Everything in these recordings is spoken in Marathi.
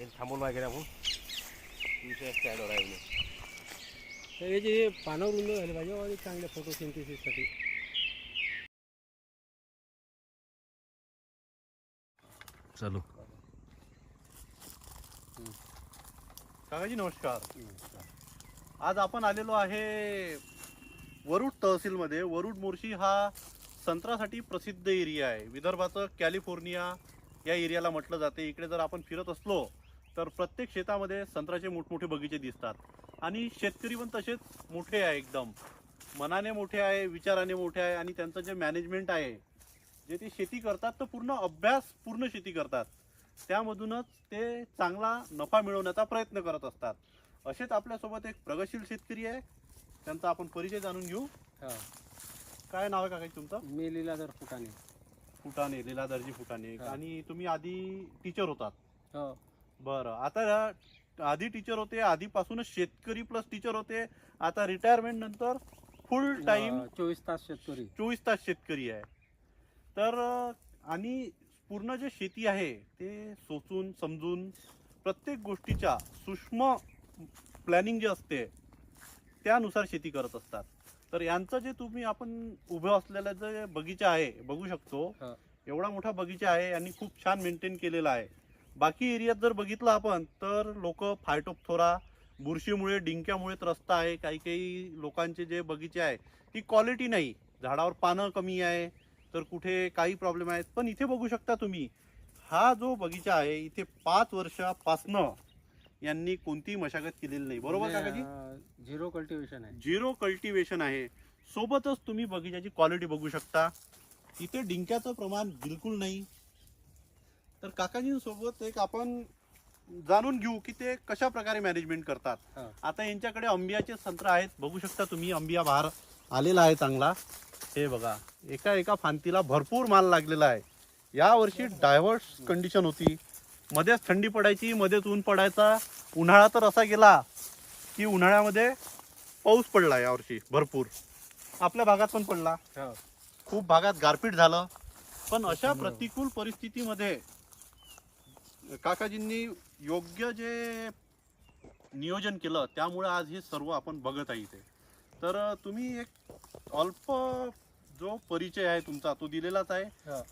हे थांबून वगैरे आपण विषय स्टँडवर आहे. तर हे जे पानावर रुंद झाले पाहिजे आणि चांगल्या फोटोसिंथेसिससाठी चालू. काकाजी नमस्कार. आज आपण आलेलो आहे वरुड तहसीलमध्ये. वरुड मोर्शी हा संत्र्यासाठी प्रसिद्ध एरिया आहे. विदर्भाचं कॅलिफोर्निया या एरियाला म्हटलं जाते. इकडे जर आपण फिरत असलो तर प्रत्येक शेतामध्ये संत्र्याचे मोठमोठे बगीचे दिसतात. आणि शेतकरी पण तसेच मोठे आहे एकदम. मनाने मोठे आहे विचाराने मोठे आहे आणि त्यांचं जे मॅनेजमेंट आहे जे ते शेती करतात तर पूर्ण अभ्यास पूर्ण शेती करतात. त्यामधूनच ते चांगला नफा मिळवण्याचा प्रयत्न करत असतात. असेच आपल्यासोबत एक प्रगतशील शेतकरी आहे. त्यांचा आपण परिचय जाणून घेऊ. हा. काय नाव आहे काका तुमचं? मी लीलाधर फुटाणे. फुटाणे लीलाधरजी फुटाणे. आणि तुम्ही आधी टीचर होतात. हो. बरं. आता आधी टीचर होते आधीपासूनच शेतकरी प्लस टीचर होते. आता रिटायरमेंट नंतर फुल टाइम चोवीस तास शेतकरी. चोवीस तास शेतकरी आहे. तर आणि पूर्ण जे शेती आहे ते सोचून समजून प्रत्येक गोष्टीच्या सूक्ष्म प्लॅनिंग जे असते त्यानुसार शेती करत असतात. तर यांचं जे तुम्ही आपण उभं असलेलं जे बगीचा आहे बघू शकतो. एवढा मोठा बगीचा आहे आणि खूप छान मेंटेन केलेला आहे. बाकी एरियात जर बघितलं आपण तर लोक फायटोपथोरा बुरशीमुळे डिंक्यामुळे त्रस्त आहे. काही काही लोकांचे जे बगीचे आहे ती क्वालिटी नाही. झाडावर पानं कमी आहे तर कुठे काही प्रॉब्लेम आहेत. पण इथे बघू शकता तुम्ही हा जो बगीचा आहे इथे पाच वर्षापासनं यांनी कोणतीही मशागत केलेली नाही. बरोबर काकाजी झिरो कल्टिवेशन आहे. झिरो कल्टिवेशन आहे. सोबतच तुम्ही बगीच्याची क्वालिटी बघू शकता. इथे डिंक्याचं प्रमाण बिलकुल नाही. तर काकाजींसोबत एक आपण जाणून घेऊ की ते कशा प्रकारे मॅनेजमेंट करतात. आता यांच्याकडे अंबियाचे संत्र आहेत. बघू शकता तुम्ही अंबिया बाहेर आलेला आहे चांगला. हे बघा एका एका फांतीला भरपूर माल लागलेला आहे. या वर्षी डायव्हर्स कंडिशन होती. मध्येच थंडी पडायची मध्येच ऊन पडायचा. उन्हाळा तर असा गेला की उन्हाळ्यामध्ये पाऊस पडला यावर्षी भरपूर. आपल्या भागात पण पडला. खूप भागात गारपीट झालं. पण अशा प्रतिकूल परिस्थितीमध्ये काकाजींनी योग्य जे नियोजन केलं त्यामुळे आज हे सर्व आपण बघत आहे इथे. तर तुम्ही एक अल्प जो परिचय आहे तुमचा तो दिलेलाच आहे.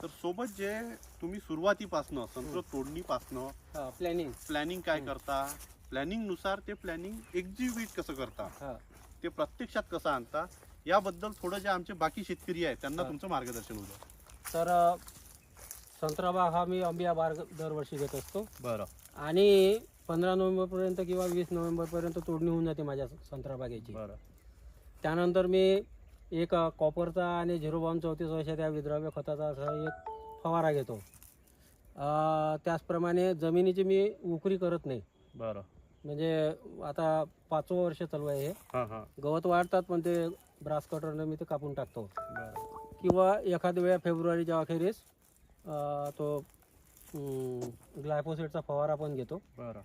तर सोबत जे तुम्ही सुरुवातीपासनं संत्र तोडणीपासनं प्लॅनिंग प्लॅनिंग काय. करता? प्लॅनिंगनुसार ते प्लॅनिंग एक्झिक्यूट कसं करता? ते प्रत्यक्षात कसं आणता? याबद्दल थोडं जे आमचे बाकी शेतकरी आहेत त्यांना. तुमचं मार्गदर्शन होतं तर संत्राबाग हा मी अंबिया बार दरवर्षी घेत असतो. बरं. आणि पंधरा नोव्हेंबरपर्यंत किंवा वीस नोव्हेंबरपर्यंत तोडणी होऊन जाते माझ्या संत्राबागेची बरं. त्यानंतर मी एक कॉपरचा आणि झिरो बावन चौतीस वर्ष त्या विद्राव्य खताचा असा एक फवारा घेतो. अ, त्याचप्रमाणे जमिनीची मी उकरी करत नाही. बरं. म्हणजे आता पाचवं वर्ष चालू आहे हे. हां हां. गवत वाढतात पण ते ब्रास कटरनं मी ते कापून टाकतो. बरं. किंवा एखाद्या वेळा फेब्रुवारीच्या अखेरीस तो ग्लायफोसेटचा फवारा पण घेतो. बरं.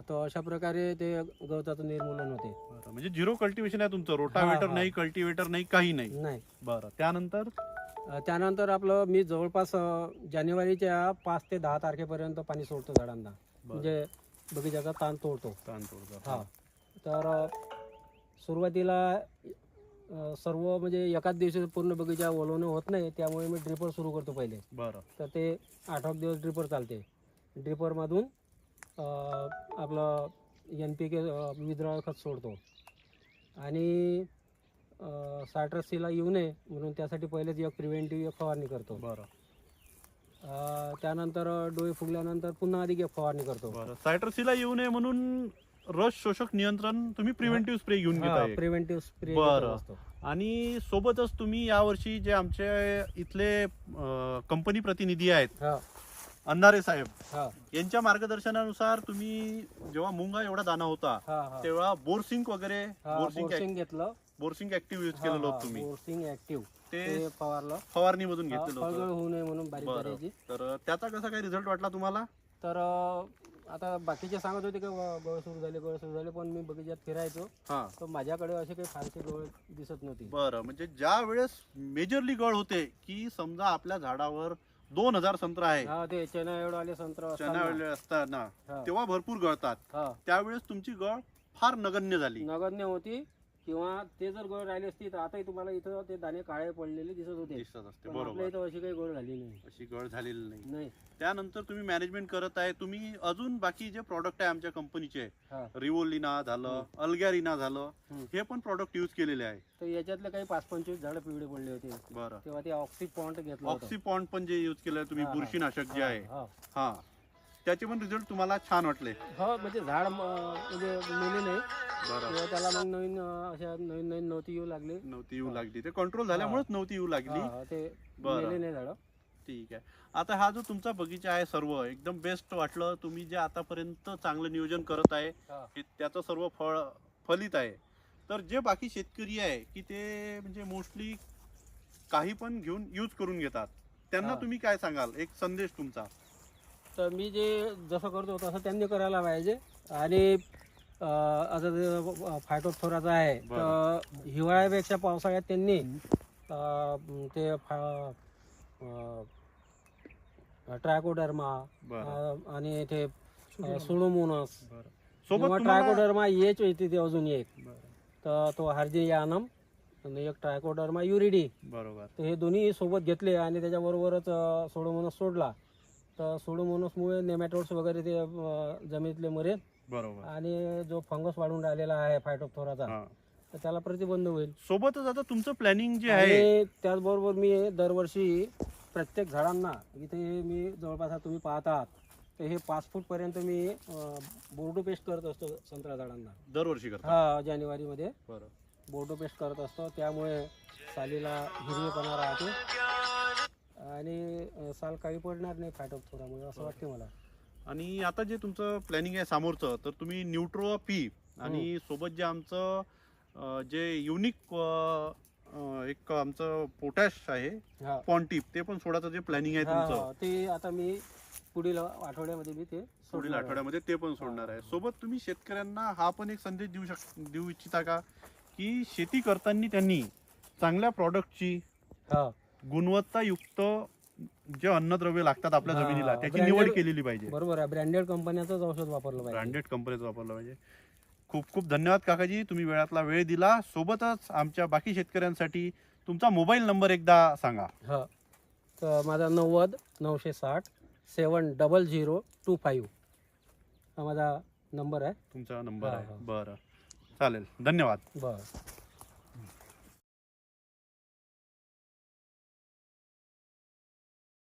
तर अशा प्रकारे ते गवताचं निर्मूलन होते. बरं म्हणजे झिरो कल्टिवेशन आहे तुमचं रोटावेटर. नाही कल्टिवेटर नाही काही नाही. नाही. बरं त्यानंतर? त्यानंतर आपलं मी जवळपास जानेवारीच्या पाच ते दहा तारखेपर्यंत पाणी सोडतो झाडांना. म्हणजे बगीचाचा ताण तोडतो. तांदूळ बरं. हा. तर सुरुवातीला अ, सर्व म्हणजे एकाच दिवशी पूर्ण बगीचा ओलवणं होत नाही त्यामुळे मी ड्रिपर सुरू करतो पहिले. बरं. तर ते आठ आठ दिवस ड्रिपर चालते. ड्रिपरमधून अ, आपलं एन पी के विद्राव्य खत सोडतो. आणि सायट्रसीला येऊ नये म्हणून त्यासाठी पहिलेच एक प्रिव्हेंटिव्ह एक फवारणी करतो. बरं. अ, त्यानंतर डोळे फुगल्यानंतर पुन्हा अधिक एक फवारणी करतो. बरं. सायट्रसीला येऊ नये म्हणून रस शोषक नियंत्रण तुम्ही प्रिव्हेंटिव्ह स्प्रे घेऊन घेताय प्रिव्हेंटिव्ह स्प्रे बरं. आणि सोबतच तुम्ही यावर्षी जे आमचे इथले कंपनी प्रतिनिधी आहेत हा. अंधारे साहेब हा. यांच्या मार्गदर्शनानुसार तुम्ही जेव्हा मुंगा एवढा दाना होता हा हा. तेव्हा बोरसिंग वगैरे हा बोरसिंग बोर्सिंग घेतलं. बोरसिंग ऍक्टिव्ह यूज केलेलं होतं तुम्ही. बोर्सिंग ऍक्टिव्ह ते ते फवारलं. फवारणी मधून हा, घेतलेलं फळगळ होतं होऊ नये म्हणून बारीक बरं. करायची तर त्याचा कसा काय रिझल्ट वाटला तुम्हाला? तर अं, आता बाकीचे सांगत होते की व- गळ सुरू झाले गळ सुरू झाले पण मी बगीचात फिरायचो. हा. तर माझ्याकडे असे काही फारसे गळ दिसत नव्हती. बरं म्हणजे ज्या वेळेस मेजरली गळ होते की समजा आपल्या झाडावर दोन हजार संत्रा आहे. हा ते चना एवढं आले संत्र चना असताना हा. तेव्हा भरपूर गळतात. हा. त्यावेळेस तुमची गळ फार नगण्य झाली. नगण्य होती. किंवा ते जर गोळ राहिली असती तर आताही तुम्हाला इथं ते दाणे काळे पडलेले दिसत होते. दिसत असते पण आपल्या बरोबर इथं अशी काही गोळ झाली नाही. अशी गळ झालेली नाही. नाही. त्यानंतर तुम्ही मॅनेजमेंट करत आहे. तुम्ही अजून बाकी जे प्रॉडक्ट आहे आमच्या कंपनीचे हा. रिओलिना झालं अल्गॅरिना झालं हम्म. हे पण प्रॉडक्ट यूज केलेले आहे. तर याच्यातले काही पाच पंचवीस झाडं पिवळे पडले होते. बरं. तेव्हा ते ऑक्सी पॉइंट घेतलं होतं. ऑक्सिपॉन्ड पण जे यूज केलं तुम्ही हा, हा. बुरशीनाशक जे आहे. हा, हा. त्याचे पण रिझल्ट तुम्हाला छान वाटले. हा म्हणजे झाड म्हणजे मेले नाही. त्याला मग नवीन अं, अशा नवीन नवीन नव्हती येऊ लागले. नव्हती येऊ लागली. ते कंट्रोल झाल्यामुळेच नव्हती येऊ लागली. हा, ते बरं. मेले नाही झाड. ठीक आहे. आता हा जो तुमचा बगीचा आहे सर्व एकदम बेस्ट वाटलं. तुम्ही जे आतापर्यंत चांगलं नियोजन करत आहे हे. त्याचं सर्व फळ फलित आहे. तर जे बाकी शेतकरी आहे की ते म्हणजे मोस्टली काही पण घेऊन यूज करून घेतात. त्यांना हा. तुम्ही काय सांगाल? एक संदेश तुमचा. तर मी जे जसं करतो तसं त्यांनी करायला पाहिजे. आणि आता जे फायटोथोराचा आहे तर हिवाळ्यापेक्षा पावसाळ्यात त्यांनी ते ट्रायकोडर्मा आणि ते सुडोमोनस. किंवा सोबत ट्रायकोडर्मा येच येते ते अजून एक. तर तो हार्जियानम आणि एक ट्रायकोडर्मा युरिडी. बरोबर. हे दोन्ही सोबत घेतले आणि त्याच्याबरोबरच सोडोमोनस सोडला. तर सोडोमोनसमुळे नेमॅटोड्स वगैरे ते अं, जमिनीतले मरे. बरोबर. आणि जो फंगस वाढून राहिलेला आहे फायटोप्थोराचा हा. तर त्याला प्रतिबंध होईल. सोबतच आता तुमचं प्लॅनिंग जे आहे आणि त्याचबरोबर मी दरवर्षी प्रत्येक झाडांना इथे मी जवळपास आता तुम्ही पाहतात तर हे पाच फूट पर्यंत मी बोर्डो पेस्ट करत असतो संत्रा झाडांना. दरवर्षी करता? हा जानेवारीमध्ये. बरं. बोर्डो पेस्ट करत असतो. त्यामुळे सालीला हिरवेपणा राहते. आणि साल काळी पडणार नाही फायटोप्थोरामुळे असं वाटते मला. आणि आता जे तुमचं प्लॅनिंग आहे समोरचं तर तुम्ही न्यूट्रो पी आणि सोबत जे आमचं अं, जे युनिक एक आमचं पोटॅश आहे हा. पॉन्टिप ते पण सोडायचं जे प्लॅनिंग आहे हा, तुमचं. हा. ते आता मी पुढील आठवड्यामध्ये मी ते पुढील सोडणार आहे. आठवड्यामध्ये ते पण सोडणार आहे. सोबत तुम्ही शेतकऱ्यांना हा पण एक संदेश देऊ शक देऊ इच्छिता का? की शेती करताना त्यांनी चांगल्या प्रॉडक्टची हा. गुणवत्तायुक्त जे अन्नद्रव्य लागतात आपल्या हा, जमिनीला त्याची branded- निवड केलेली पाहिजे. बरोबर आहे. ब्रँडेड कंपन्याचंच औषध वापरलं पाहिजे. ब्रँडेड कंपनीचं वापरलं पाहिजे. खूप खूप धन्यवाद काकाजी तुम्ही वेळातला वेळ दिला. सोबतच आमच्या बाकी शेतकऱ्यांसाठी तुमचा मोबाईल नंबर एकदा सांगा. हा. तर माझा नव्वद नऊशे साठ seven double zero two five. हा माझा नंबर आहे. तुमचा नंबर हा, आहे. हा. बरं. चालेल. धन्यवाद. बरं.